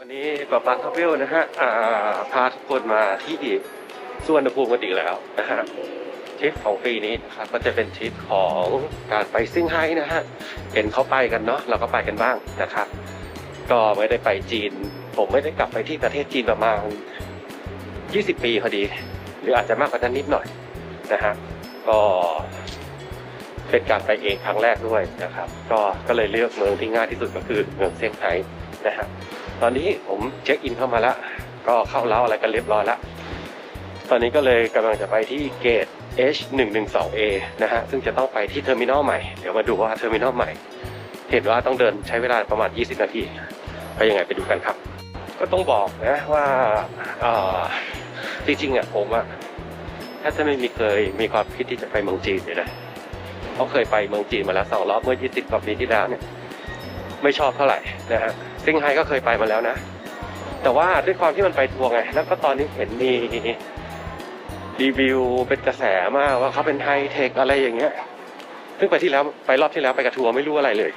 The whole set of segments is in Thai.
วันนี้ป๊าป๊าทัฟเวลนะฮะอ่าพาทุกคนมาที่สุวรรณภูมิกันอีกแล้วนะฮะทริปของปีนี้นะครับก็จะเป็นทริปของการไปซิ่งไฮ้นะฮะเห็นเขาไปกันเนาะเราก็ไปกันบ้างนะครับ ก็ไม่ได้ไปจีน ผมไม่ได้กลับไปที่ประเทศจีนประมาณ 20 ปีพอดี หรืออาจจะมากกว่านั้นนิดหน่อยนะฮะก็เป็นการไปเองครั้งแรกด้วยนะครับ ก็ก็เลยเลือกเมืองที่ง่ายที่สุดก็คือเมืองเซี่ยงไฮ้ นะฮะตอนนี้ผมเช็คอินเข้ามาแล้วก็เข้าเล้าอะไรกันเรียบร้อยแล้วตอนนี้ก็เลยกำลังจะไปที่เกต H112A นะฮะซึ่งจะต้องไปที่เทอร์มินอลใหม่ เดี๋ยวมาดูว่าเทอร์มินอลใหม่ เห็นว่าต้องเดินใช้เวลาประมาณ 20 นาทีไปยังไงไปดูกันครับ ก็ต้องบอกนะว่าจริงๆอะผมอะถ้าจะไม่มีเคยมีความคิดที่จะไปเมืองจีนเลยนะเพราเคยไปเมืองจีนมาแล้วสองรอบเมื่อ 20 กว่าปีที่แล้วเนี่ย ไม่ชอบเท่าไหร่นะฮะ ซิงไฮก็เคยไปมาแล้วนะ แต่ว่าด้วยความที่มันไปทัวร์ไง แล้วก็ตอนนี้เห็นมีรีวิวเป็นกระแสมากว่าเขาเป็นไฮเทคอะไรอย่างเงี้ยซึ่งไปที่แล้วไปรอบที่แล้วไปกับทัวร์ไม่รู้อะไรเลย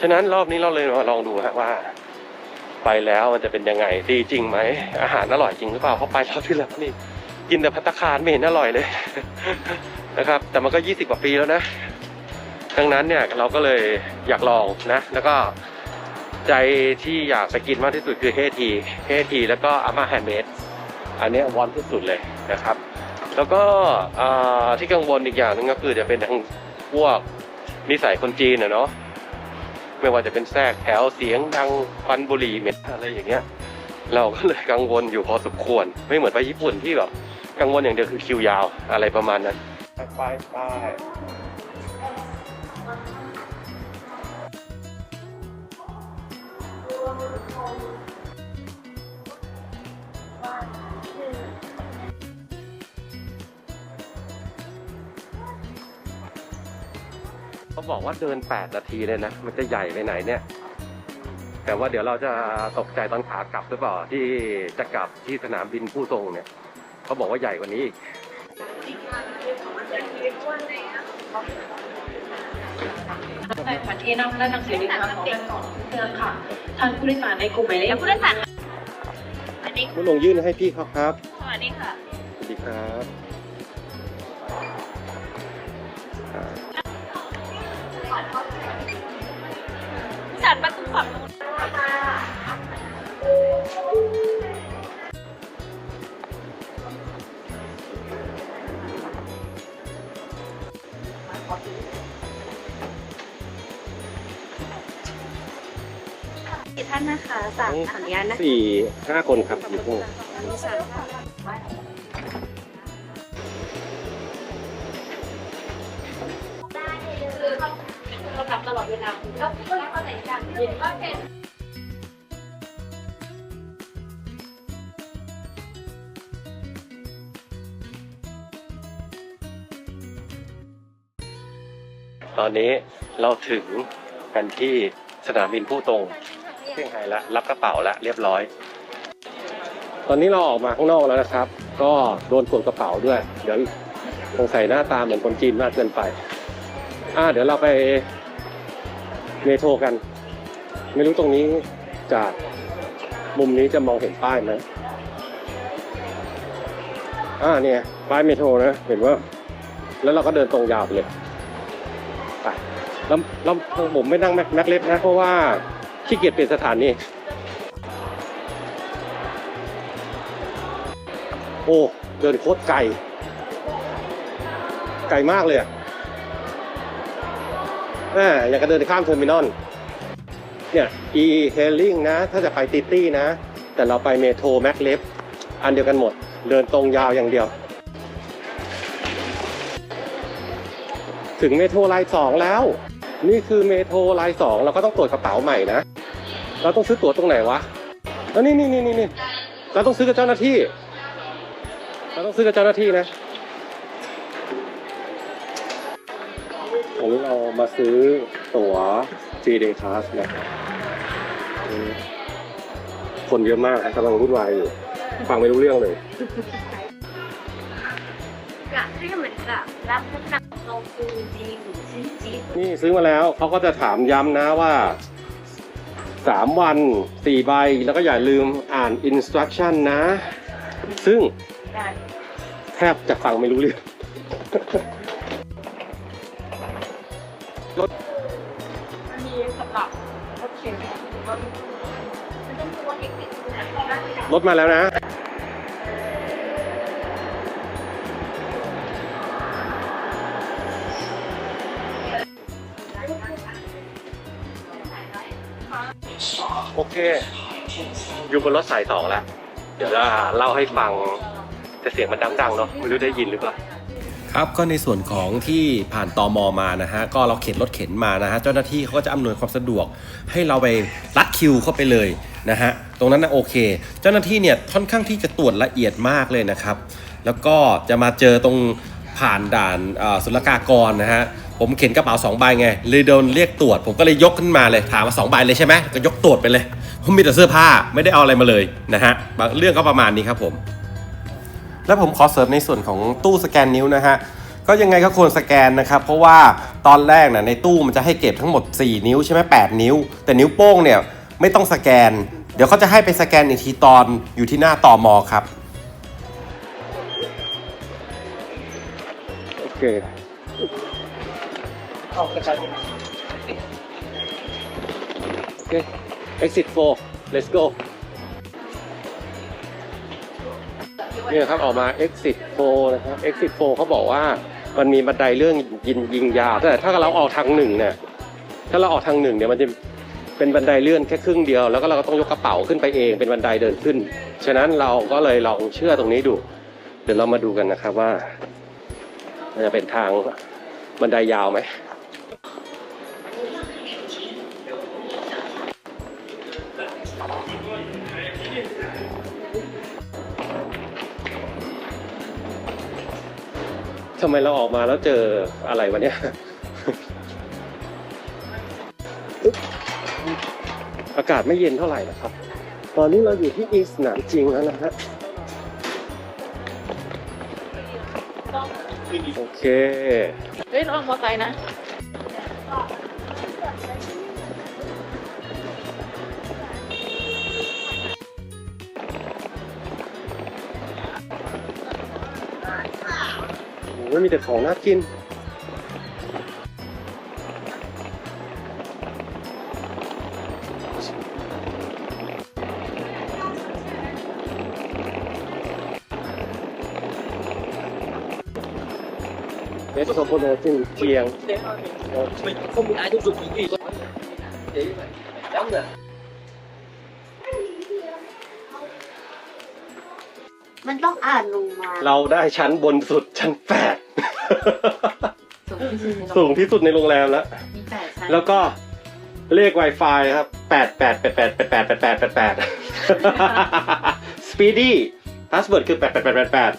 ฉะนั้นรอบนี้เราเลยมาลองดูฮะว่า ไปแล้วมันจะเป็นยังไงดีจริงไหมอาหารอร่อยจริงหรือเปล่าเพราะไปรอบที่แล้วนี่กินแต่พัตคารไม่เห็นอร่อยเลยนะครับ แต่มันก็ยี่สิบกว่าปีแล้วนะดังนั้นเนี่ยเราก็เลยอยากลองนะ แล้วก็ ใจที่อยากไปกินมากที่สุดคือเฮทีเฮทีแล้วก็อาม่าแฮนด์เมดอันนี้วอนที่สุดเลยนะครับ แล้วก็ที่กังวลอีกอย่างหนึงก็คือจะเป็นทางพวกนิสัยคนจีนนะเนาะไม่ว่าจะเป็นแทรกแถวเสียงดังควันบุหรี่เหม็นอะไรอย่างเงี้ย เราก็เลยกังวลอยู่พอสมควร ไม่เหมือนไปญี่ปุ่นที่แบบกังวลอย่างเดียวคือคิวยาวอะไรประมาณนั้นไปไป เขาบอกว่าเดิน 8 นาทีเลยนะ มันจะใหญ่ไปไหนเนี่ย แต่ว่าเดี๋ยวเราจะตกใจตอนขากลับหรือเปล่าที่จะกลับที่สนามบินผู้ทรงเนี่ย เขาบอกว่าใหญ่กว่านี้อีก ในประเทศนอกและหนังสือดิฉันของก่อนเพื่อนค่ะท่านผู้โดยสารในกลุ่มหมายเลขผู้โดยสารอันนี้คุณลงยื่นให้พี่เขาครับ สวัสดีค่ะ สวัสดีครับอ่าผู้สารประตูฝั่งนู้น นนะคะจากขออนุญาตนะคะสี่ห้าคนครับอยู่ข้างบนมีสามเรากลับตลอดเวลาก็ก็เข้าใจกันเห็นว่าเป็นตอนนี้เราถึงกันที่สนามบินผู้ตรง เซี่ยงไฮ้แล้วรับกระเป๋าแล้วเรียบร้อย ตอนนี้เราออกมาข้างนอกแล้วนะครับ ก็โดนกดกระเป๋าด้วย เดี๋ยวสงสัยหน้าตาเหมือนคนจีนมากเกินไป อ่าเดี๋ยวเราไปเมโทรกัน ไม่รู้ตรงนี้จากมุมนี้จะมองเห็นป้ายไหมอ่าเนี่ยป้ายเมโทรนะเห็นว่า แล้วเราก็เดินตรงยาวไปเลยไปแล้วแล้วผมไม่นั่งแม็กแม็กเล็บนะ เพราะว่า ขี้เกียจเปลี่ยนสถานีโอ้เดินโคตรไกลไกลมากเลยอะแม่อยากจะเดินข้ามเทอร์มินอลเนี่ย e hailing นะ ถ้าจะไปติตี้นะ แต่เราไปเมโทรแม็กเล็บอันเดียวกันหมด เดินตรงยาวอย่างเดียว ถึงเมโทรไลน์สองแล้ว นี่คือเมโทรไลน์สองเราก็ต้องตรวจกระเป๋าใหม่นะ เราต้องซื้อตั๋วตรงไหนวะแล้วนี่นี่นี่นี่นี่เราต้องซื้อกับเจ้าหน้าที่ เราต้องซื้อกับเจ้าหน้าที่นะวันนี้เรามาซื้อตั๋ว G Day Pass นะอืมคนเยอะมากครับกำลังวุ่นวายอยู่ ฟังไม่รู้เรื่องเลยอยากให้เหมือนกับรับน้ำหนักโลฟูจีหรือชิ้นจีนี่ซื้อมาแล้วเขาก็จะถามย้ำนะว่า สามวันสี่ใบ แล้วก็อย่าลืมอ่าน instruction นะ ซึ่งแทบจะฟังไม่รู้เรื่องมีสำหรับรถเข็นรถมันเป็นตัวเอ็กซ์รถมาแล้วนะ โอเค อยู่บนรถสายสองแล้ว เดี๋ยวจะเล่าให้ฟังแต่เสียงมันดังๆเนาะไม่รู้ได้ยินหรือเปล่าครับก็ในส่วนของที่ผ่านตอมอมานะฮะก็เราเข็นรถเข็นมานะฮะเจ้าหน้าที่เขาก็จะอำนวยความสะดวก ให้เราไปรัดคิวเข้าไปเลยนะฮะตรงนั้นนะโอเค เจ้าหน้าที่เนี่ยค่อนข้างที่จะตรวจละเอียดมากเลยนะครับ แล้วก็จะมาเจอตรงผ่านด่านศุลกากรนะฮะ ผมเข็นกระเป๋าสองใบไงเลยโดนเรียกตรวจ ผมก็เลยยกขึ้นมาเลยถามมาสองใบเลยใช่ไหมก็ยกตรวจไปเลย ผมมีแต่เสื้อผ้าไม่ได้เอาอะไรมาเลยนะฮะบางเรื่องก็ประมาณนี้ครับผม แล้วผมขอเสริมในส่วนของตู้สแกนนิ้วนะฮะก็ยังไงก็ควรสแกนนะครับ เพราะว่าตอนแรกนะในตู้มันจะให้เก็บทั้งหมด 4 นิ้วใช่ไหม8นิ้ว แต่นิ้วโป้งเนี่ยไม่ต้องสแกน เดี๋ยวเขาจะให้ไปสแกนอีกทีตอนอยู่ที่หน้าต่อมอครับโอเค โอเค exit 4 let's go เนี่ยครับออกมา exit 4นะครับ exit 4เขาบอกว่ามันมีบันไดเรื่องยิงยิงยาวแต่ถ้าเราออกทางหนึ่งเนี่ยถ้าเราออกทางหนึ่งเนี่ยมันจะเป็นบันไดเลื่อนแค่ครึ่งเดียว แล้วก็เราก็ต้องยกกระเป๋าขึ้นไปเองเป็นบันไดเดินขึ้น ฉะนั้นเราก็เลยลองเชื่อตรงนี้ดู เดี๋ยวเรามาดูกันนะครับว่ามันจะเป็นทางบันไดยาวไหม ทำไมเราออกมาแล้วเจออะไรวะเนี่ยอากาศไม่เย็นเท่าไหร่นะครับ ตอนนี้เราอยู่ที่อีสนามจริงแล้วนะฮะโอเค เฮ้ยระวังมอเตอร์ไซค์นะ โอ้ยมีแต่ของน่ากินเอสโซโพโนจินเจียง mình không bị ai thúc giục cái gì thôi thế vậy đóng rồi มันต้องอ่านลงมา เราได้ชั้นบนสุดชั้นแปด สูงที่สุดในโรงสูงที่สุดในโรงแรมแล้ว มีแปดชั้นแล้วก็เลข Wi-Fi ครับแปดแปดแปดแปดแปดแปดแปดแปดแปดแปด Speedy password คือแปดแปดแปดแปดแปด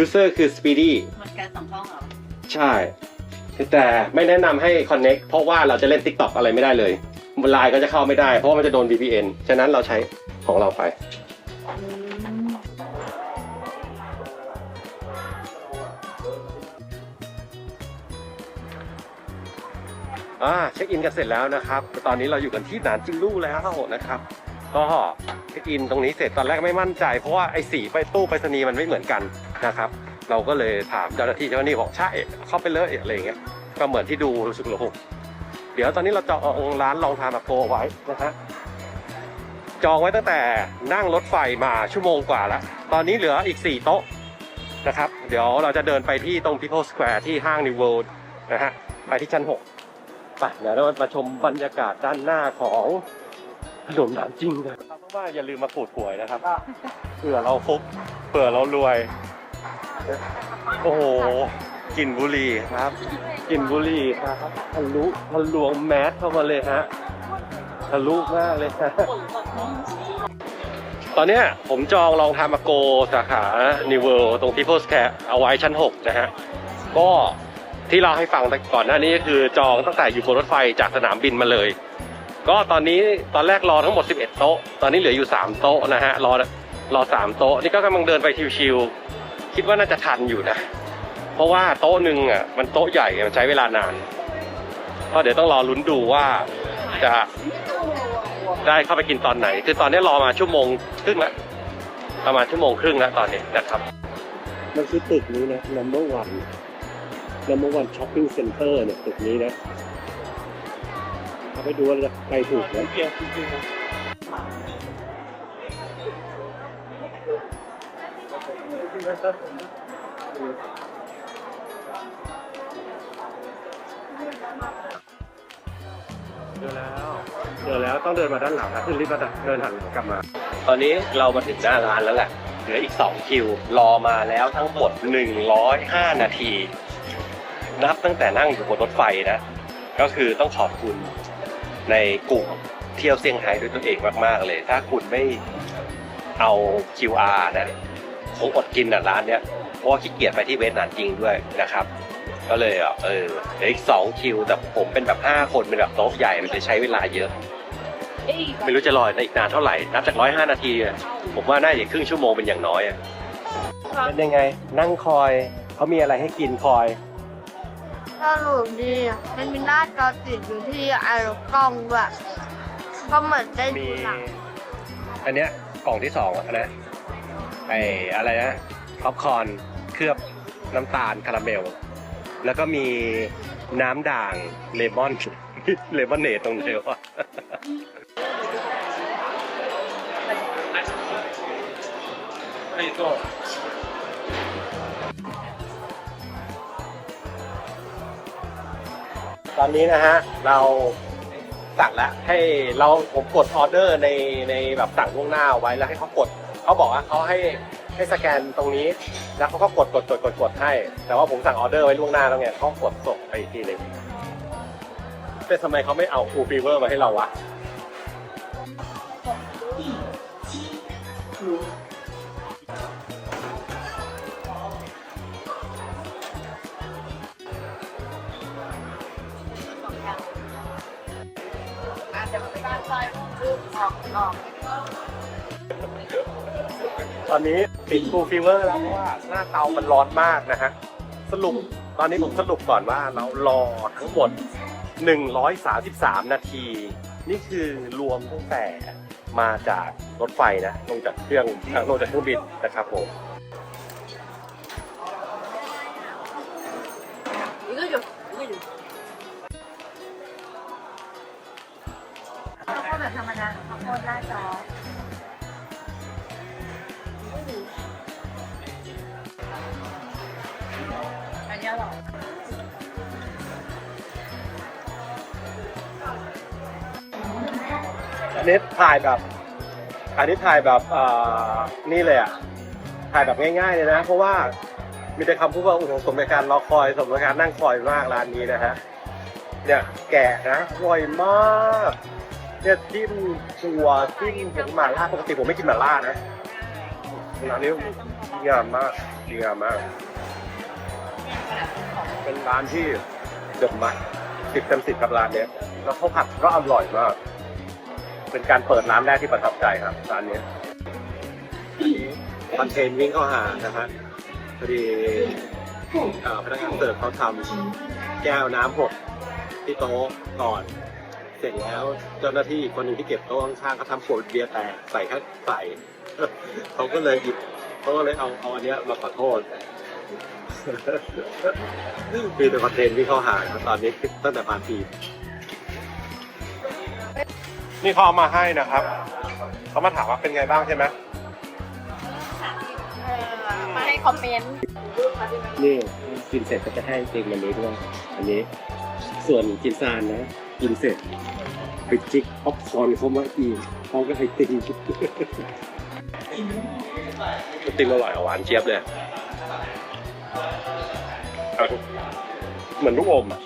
user คือ Speedy มันการสองช่องเหรอใช่ แต่ไม่แนะนำให้ connect เพราะว่าเราจะเล่น TikTok อะไรไม่ได้เลยไลน์ก็จะเข้าไม่ได้ เพราะว่ามันจะโดน VPN ฉะนั้นเราใช้ของเราไป อ่าเช็คอินกันเสร็จแล้วนะครับ ตอนนี้เราอยู่กันที่หนานจิงลู่แล้วนะครับ ก็เช็คอินตรงนี้เสร็จตอนแรกไม่มั่นใจ เพราะว่าไอ้สีไปตู้ไปรษณีย์มันไม่เหมือนกันนะครับ เราก็เลยถามเจ้าหน้าที่เจ้าหน้าที่บอกใช่เข้าไปเลยอะไรอย่างเงี้ยก็เหมือนที่ดูรู้สึกโลกเดี๋ยวตอนนี้เราจองร้านลองทานมาโกไว้นะฮะจองไว้ตั้งแต่นั่งรถไฟมาชั่วโมงกว่าแล้ว ตอนนี้เหลืออีก 4 โต๊ะนะครับ เดี๋ยวเราจะเดินไปที่ตรง People Square ที่ห้าง New World นะฮะ ไปที่ชั้น 6 ไปเดี๋ยวเรามาชมบรรยากาศด้านหน้าของถนนหนานจริงกันเพราะว่าอย่าลืมมาขูดหวยนะครับเผื่อเราฟุกเผื่อเรารวย โอ้โหกลิ่นบุหรี่ครับกลิ่นบุหรี่ครับทะลุทะลวงแมสเข้ามาเลยฮะทะลุมากเลยฮะตอนเนี้ยผมจองลองทามาโกสาขา New World ตรง People Square เอาไว้ชั้น 6 นะฮะ ก็ ที่เราให้ฟังแต่ก่อนหน้านี้ก็คือจองตั้งแต่อยู่บนรถไฟจากสนามบินมาเลย ก็ตอนนี้ตอนแรกรอทั้งหมด 11 โต๊ะ ตอนนี้เหลืออยู่ 3 โต๊ะนะฮะรอรอ3โต๊ะนี่ก็กำลังเดินไปชิวๆคิดว่าน่าจะทันอยู่นะ เพราะว่าโต๊ะหนึ่งอะมันโต๊ะใหญ่มันใช้เวลานานก็เดี๋ยวต้องรอลุ้นดูว่าจะได้เข้าไปกินตอนไหน คือตอนนี้รอมาชั่วโมงครึ่งละประมาณชั่วโมงครึ่งแล้วตอนนี้นะครับ มันคือตึกนี้นะ number one number one shopping center เนี่ยตึกนี้นะเอาไปดูว่าจะไปถูกไหมเจอแล้วเจอแล้วต้องเดินมาด้านหลังนะขึ้นลิฟต์มาเดินหันหลังกลับมา ตอนนี้เรามาถึงหน้าร้านแล้วแหละ เหลืออีก 2 คิว รอมาแล้วทั้งหมด 105 นาที นับตั้งแต่นั่งอยู่บนรถไฟนะ ก็คือต้องขอบคุณในกลุ่มเที่ยวเซี่ยงไฮ้ด้วยตัวเองมากๆเลย ถ้าคุณไม่เอา QR นะคงอดกินอะร้านเนี้ยเพราะว่าขี้เกียจไปที่เวสนานจริงด้วยนะครับ ก็เลยอะเออเหลืออีกสองคิวแต่ผมเป็นแบบห้าคนเป็นแบบโต๊ะใหญ่มันจะใช้เวลาเยอะ ไม่รู้จะรออีกนานเท่าไหร่นับจากร้อยห้านาทีอะผมว่าน่าจะครึ่งชั่วโมงเป็นอย่างน้อยอะเป็นยังไง นั่งคอยเขามีอะไรให้กินคอย สรุปดีอะมันมีหน้าจอติดอยู่ที่ไอรกล้องแบบก็เหมือนได้มีดูหนังอันเนี้ยกล่องที่สองอะนะไออะไรนะป๊อปคอร์นเคลือบน้ำตาลคาราเมล แล้วก็มีน้ำด่างเลมอน เลมอนเนตตรงเดียวอะ ตอนนี้นะฮะเราสั่งแล้วให้เราผมกดออเดอร์ในในแบบสั่งล่วงหน้าไว้แล้วให้เขากดเขาบอกว่าเขาให้ให้สแกนตรงนี้ แล้วเขาก็กดกดกดกดกดให้ แต่ว่าผมสั่งออเดอร์ไว้ล่วงหน้าแล้วไงเขากดส่งไปอีกทีหนึงเป็นทำไมเขาไม่เอาฟูฟีเวอร์มาให้เราวะ ตอนนี้ปิดฟูลฟิลเวอร์แล้วเพราะว่าหน้าเตามันร้อนมากนะฮะ สรุปตอนนี้ผมสรุปก่อนว่าเรารอทั้งหมด 133 นาที นี่คือรวมตั้งแต่มาจากรถไฟนะ ลงจากเครื่องลงจากเครื่องบินนะครับผม แบบธรรมดาข้าวโพดหน้าจออันนี้อร่อยอันนี้ถ่ายแบบ อันนี้ถ่ายแบบเอ่อนี่เลยอะ ถ่ายแบบง่ายๆเลยนะ เพราะว่ามีแต่คำพูดว่าโอ้โหสมกับการรอคอยสมกับการนั่งคอยมากร้านนี้นะฮะ เนี่ยแกะนะอร่อยมาก เนี่ยจิ้มตัวจิ้มเห็นหม่าล่าปกติผมไม่กินหม่าล่านะร้านนี้ดีงามมากดีงามมาก เป็นร้านที่เดิมมากสิบเต็มสิบกับร้านเนี้ยแล้วข้าวผัดก็อร่อยมาก เป็นการเปิดร้านแรกที่ประทับใจครับร้านนี้คอนเทนต์วิ่งเข้าหานะฮะพอดีพนักงานเสิร์ฟเขาทำแก้วน้ำหกที่โต๊ะก่อน ร็จแล้ว เจ้าหน้าที่อีกคนหนึ่งที่เก็บโต๊ะข้างๆเขาทำขวดเบียร์แตกใส่แค่ใส่เขาก็เลยหยิบเขาก็เลยเอาเอาอันเนี้ยมาขอโทษมีแต่คอนเทนต์ที่เขาหาครับตอนนี้ตั้งแต่มาทีมนี่เขาเอามาให้นะครับเขามาถามว่าเป็นไงบ้างใช่ไหมมาให้คอมเมนต์นี่กินเสร็จก็จะให้จริงวันนี้ด้วยอันนี้ ส่วนกินซานนะ กินเสร็จไปจิกป๊อปคอร์นเขามาอีกเขาก็ให้ติงติงอร่อยหวานเจี๊ยบเลยเอาเหมือนลูกอมอะ